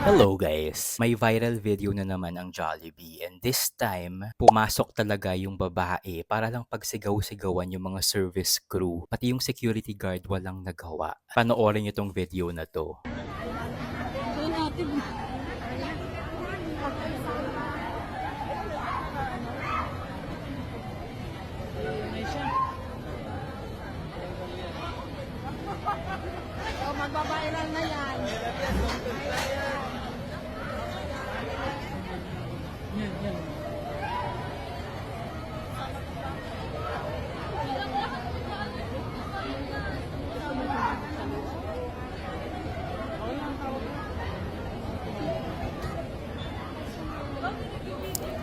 Hello guys! May viral video na naman ang Jollibee and this time, pumasok talaga yung babae para lang pagsigaw-sigawan yung mga service crew. Pati yung security guard walang nagawa. Panoorin niyo tong video na to.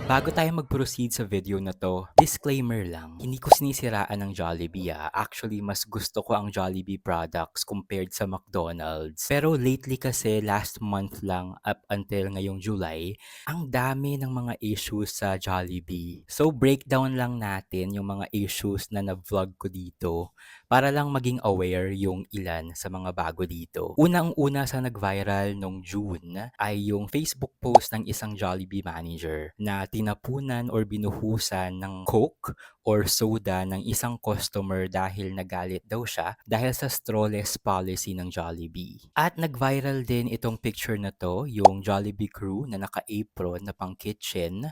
Bago tayo mag-proceed sa video na to, disclaimer lang, hindi ko sinisiraan ng Jollibee ah. Actually, mas gusto ko ang Jollibee products compared sa McDonald's. Pero lately kasi, last month lang up until ngayong July, ang dami ng mga issues sa Jollibee. So, breakdown lang natin yung mga issues na na-vlog ko dito para lang maging aware yung ilan sa mga bago dito. Unang-una sa nag-viral nung June ay yung Facebook post ng isang Jollibee manager na tinapunan or binuhusan ng Coke or soda ng isang customer dahil nagalit daw siya dahil sa strawless policy ng Jollibee. At nag-viral din itong picture na to, yung Jollibee crew na naka-apron na pang kitchen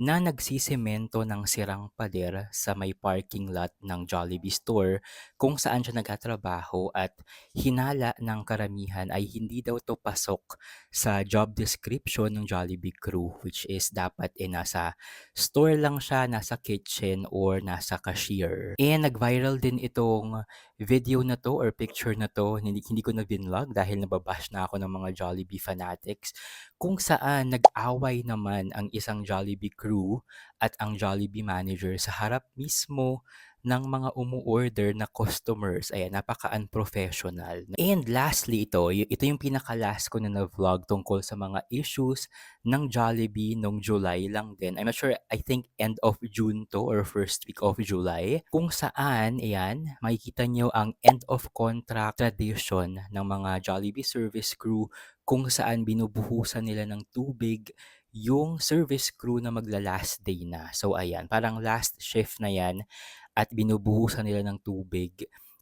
na nagsisemento ng sirang pader sa may parking lot ng Jollibee store kung saan siya nagtatrabaho at hinala ng karamihan ay hindi daw to pasok sa job description ng Jollibee crew which is dapat eh nasa store lang siya, nasa kitchen or nasa cashier. And nag-viral din itong video na to or picture na to, hindi, hindi ko na binlog dahil nababash na ako ng mga Jollibee fanatics kung saan nag-away naman ang isang Jollibee crew at ang Jollibee manager sa harap mismo ng mga umu-order na customers. Ayan, napaka-unprofessional. And lastly, ito, ito yung pinaka-last ko na na-vlog tungkol sa mga issues ng Jollibee nung July lang din. I'm not sure, I think end of June to or first week of July. Kung saan, ayan, makikita nyo ang end of contract tradition ng mga Jollibee service crew kung saan binubuhusan nila ng tubig yung service crew na magla-last day na. So ayan, parang last shift na yan at binubuhusan nila ng tubig.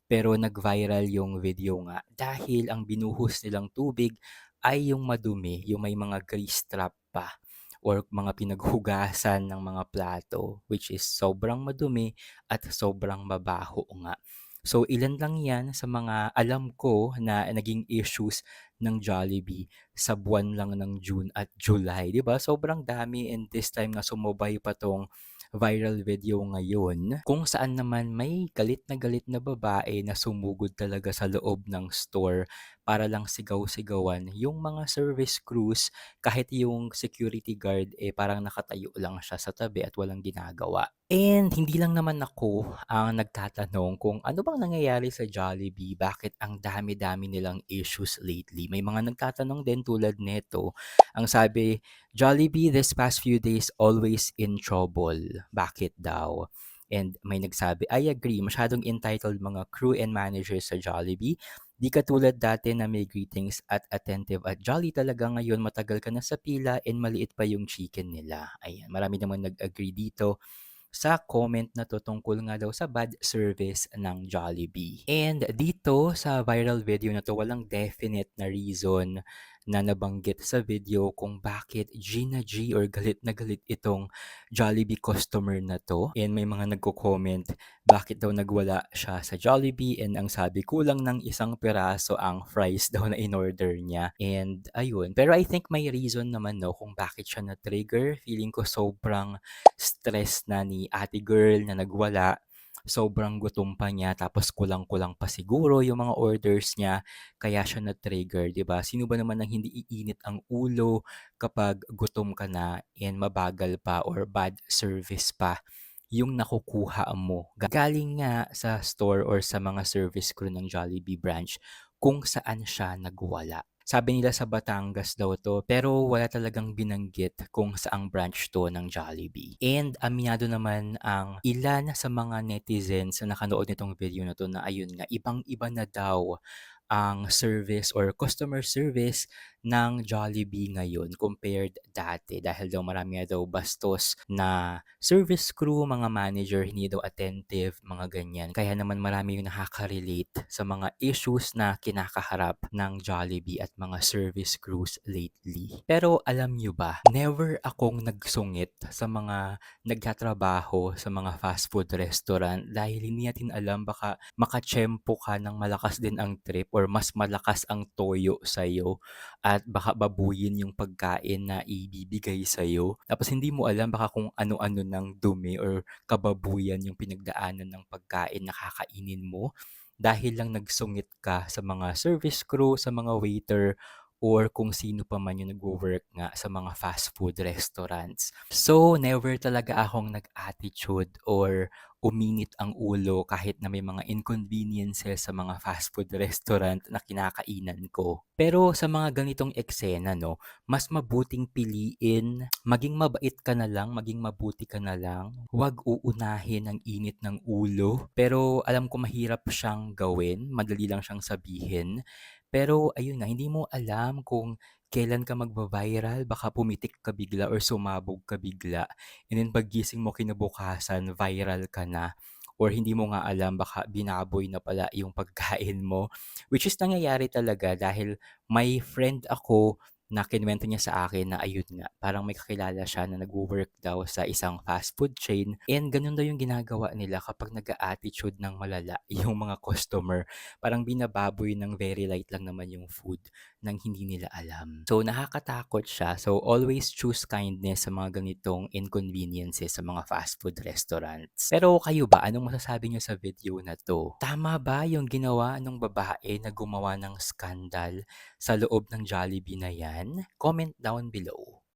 Pero nag-viral yung video nga dahil ang binuhos nilang tubig ay yung madumi, yung may mga grease trap pa or mga pinaghugasan ng mga plato which is sobrang madumi at sobrang mabaho nga. So ilan lang yan sa mga alam ko na naging issues ng Jollibee sa buwan lang ng June at July, 'di ba? Sobrang dami and this time nga sumubay pa tong viral video ngayon kung saan naman may galit na galit na babae na sumugod talaga sa loob ng store para lang sigaw-sigawan yung mga service crews kahit yung security guard eh parang nakatayo lang siya sa tabi at walang ginagawa. And hindi lang naman ako ang nagtatanong kung ano bang nangyayari sa Jollibee, bakit ang dami-dami nilang issues lately. May mga nagtatanong din tulad nito. Ang sabi, Jollibee this past few days always in trouble. Bakit daw? And may nagsabi, I agree, masyadong entitled mga crew and managers sa Jollibee. Di katulad dati na may greetings at attentive at jolly talaga ngayon matagal ka na sa pila and maliit pa yung chicken nila. Ayan, marami naman nag-agree dito sa comment na to tungkol nga daw sa bad service ng Jollibee. And dito sa viral video na to, walang definite na reason na nabanggit sa video kung bakit Gina G or galit na galit itong Jollibee customer na to. And may mga nagko-comment bakit daw nagwala siya sa Jollibee and ang sabi kulang ng isang peraso ang fries daw na in-order niya. And ayun. Pero I think may reason naman no kung bakit siya na-trigger. Feeling ko sobrang stress na ni ate girl na nagwala. Sobrang gutom pa niya tapos kulang-kulang pa siguro yung mga orders niya kaya siya na-trigger, 'di ba? Sino ba naman ang hindi iinit ang ulo kapag gutom ka na and mabagal pa or bad service pa yung nakukuha mo. Galing nga sa store or sa mga service crew ng Jollibee branch kung saan siya nagwala. Sabi nila sa Batangas daw 'to, pero wala talagang binanggit kung saang branch 'to ng Jollibee. And aminado naman ang ilan sa mga netizens na nakanood nitong video na 'to na ayun nga, ibang-iba na daw ang service or customer service ng Jollibee ngayon compared dati dahil daw marami nga daw bastos na service crew, mga manager, hindi daw attentive, mga ganyan. Kaya naman marami yung nakaka-relate sa mga issues na kinakaharap ng Jollibee at mga service crews lately. Pero alam nyo ba, never akong nagsungit sa mga nagtatrabaho sa mga fast food restaurant dahil hindi natin alam baka makatsyempo ka ng malakas din ang trip or mas malakas ang toyo sa'yo at baka babuyin yung pagkain na ibibigay sa'yo. Tapos hindi mo alam baka kung ano-ano ng dumi or kababuyan yung pinagdaanan ng pagkain na kakainin mo dahil lang nagsungit ka sa mga service crew, sa mga waiter, or kung sino pa man yung nagwo-work nga sa mga fast food restaurants. So, never talaga akong nag-attitude or uminit ang ulo kahit na may mga inconveniences sa mga fast food restaurant na kinakainan ko. Pero sa mga ganitong eksena, no, mas mabuting piliin, maging mabait ka na lang, maging mabuti ka na lang. Huwag uunahin ang init ng ulo. Pero alam ko mahirap siyang gawin, madali lang siyang sabihin. Pero ayun nga, hindi mo alam kung kailan ka magva-viral, baka pumitik ka bigla or sumabog ka bigla. And then paggising mo kinabukasan, viral ka na. Or hindi mo nga alam, baka binaboy na pala yung pagkain mo. Which is nangyayari talaga dahil may friend ako na kinuwento niya sa akin na ayun nga, parang may kakilala siya na nagwo-work daw sa isang fast food chain and ganun daw yung ginagawa nila kapag nag-a-attitude ng malala yung mga customer. Parang binababoy ng very light lang naman yung food nang hindi nila alam. So nakakatakot siya. So always choose kindness sa mga ganitong inconveniences sa mga fast food restaurants. Pero kayo ba, anong masasabi niyo sa video na to? Tama ba yung ginawa ng babae na gumawa ng skandal sa loob ng Jollibee na yan? Comment down below.